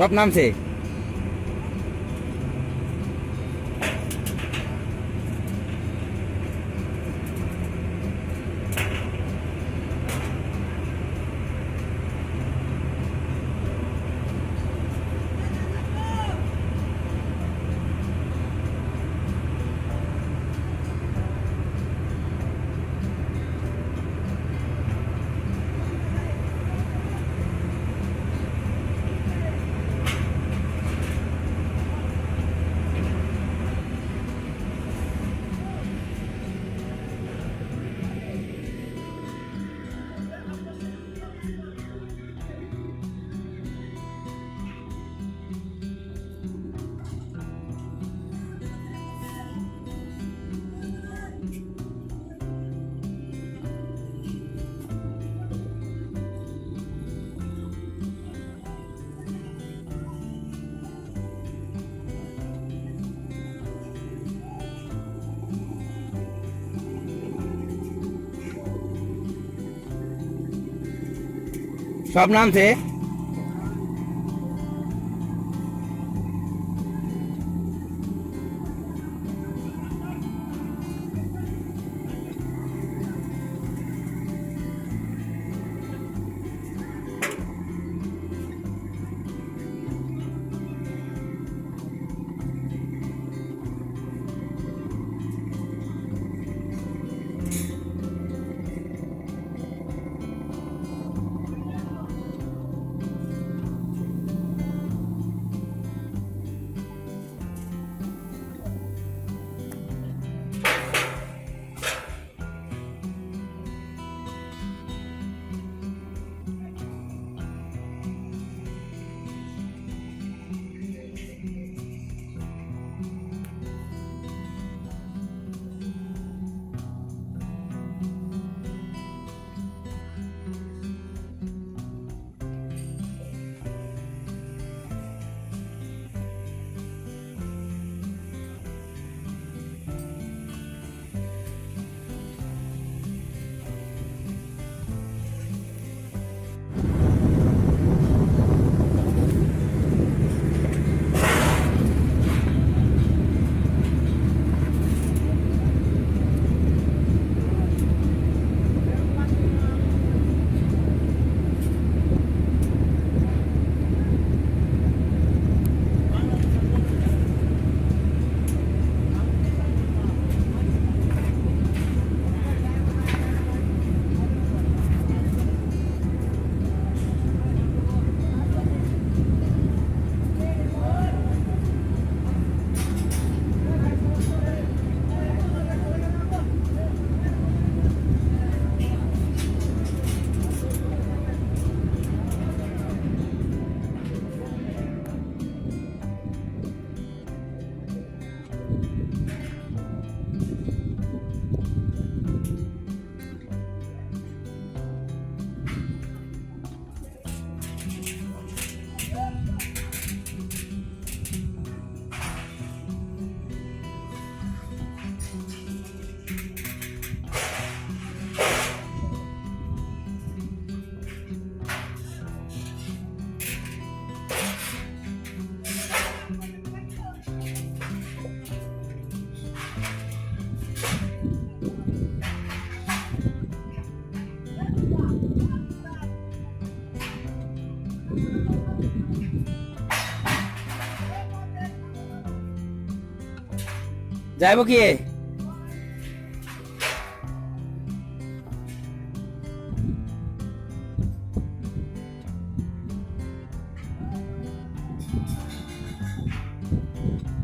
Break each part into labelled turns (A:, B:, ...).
A: সব নামছে? সব নামছে। যাইব কি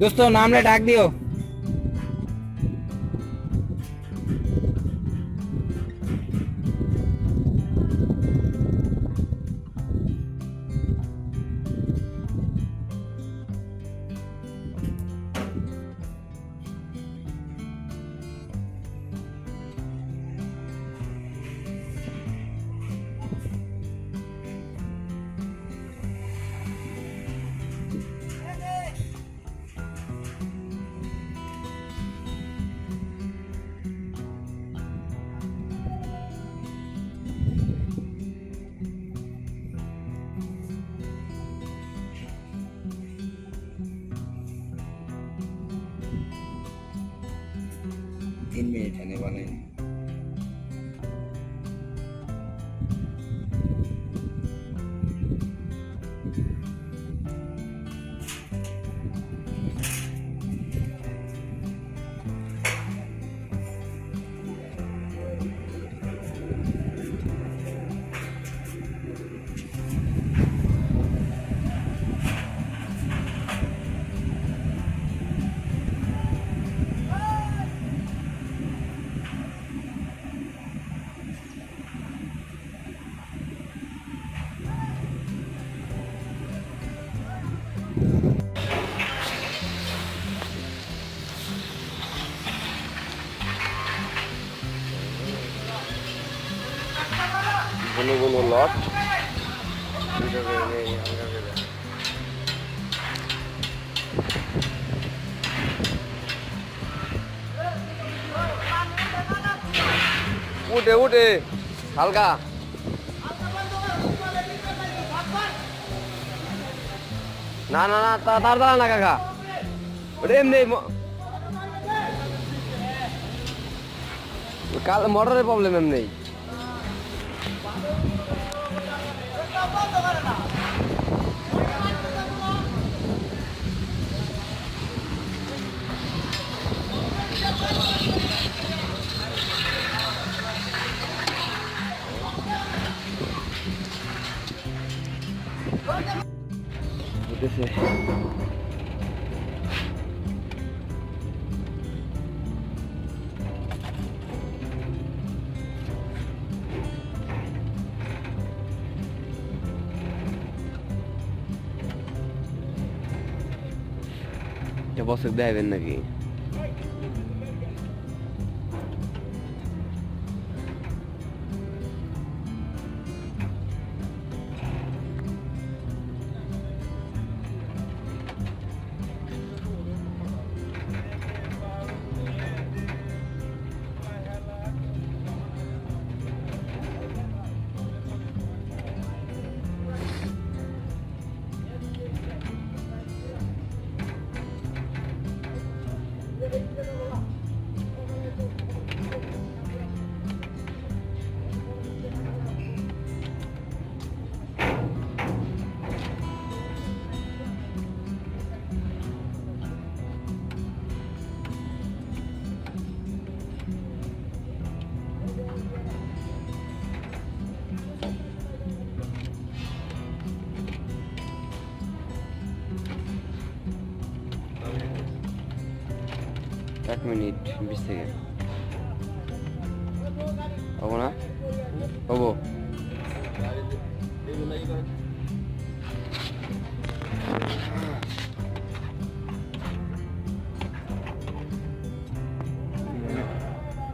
A: দোস্ত নামলে ডাক দিও তিন तीन मिनट होने
B: वाले हैं। লট দুটো করে নেই উঠে উঠে। হালকা। না না না তার দাঁড়া না কাকা। ওটা এমনি কাল মোটরের প্রবলেম এমনি। Дивіться. Я босик де він новій. এক মিনিট বিশ সেকেন্ড হবো না হবো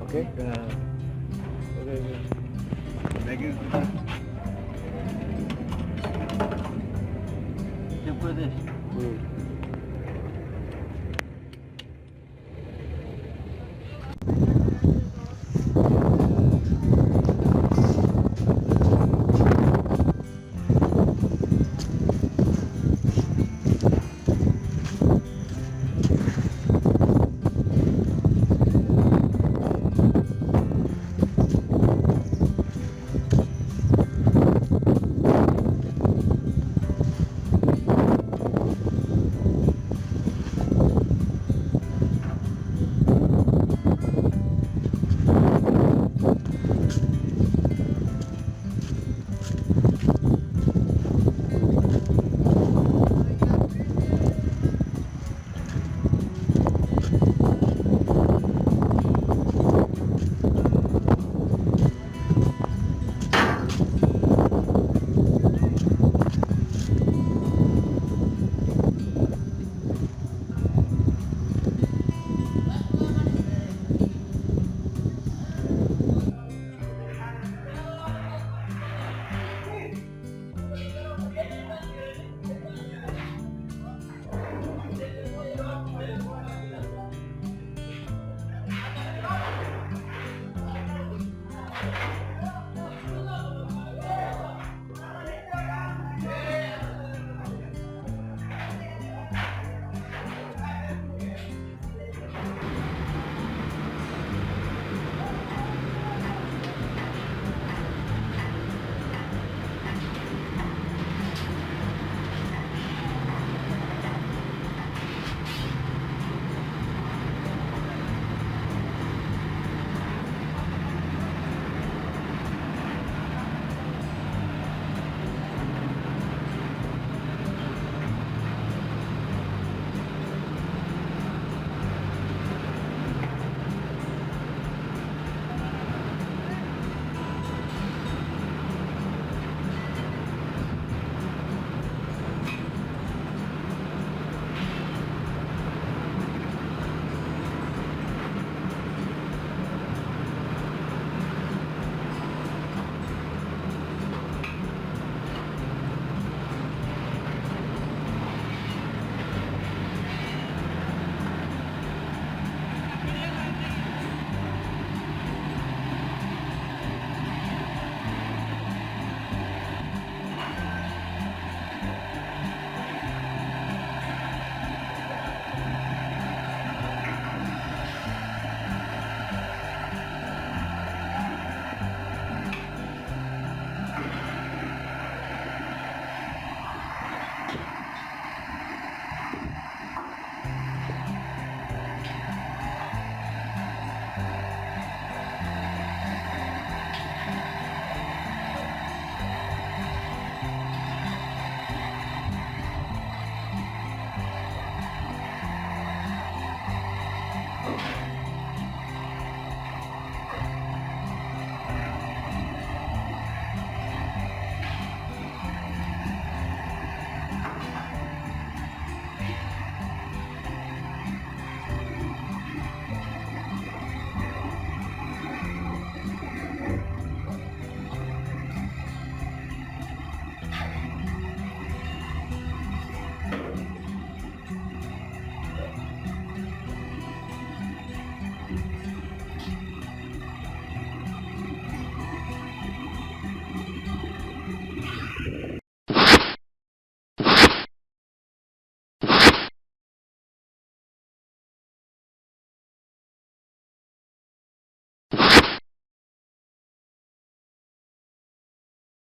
B: ওকে Thank you.
C: Thank you.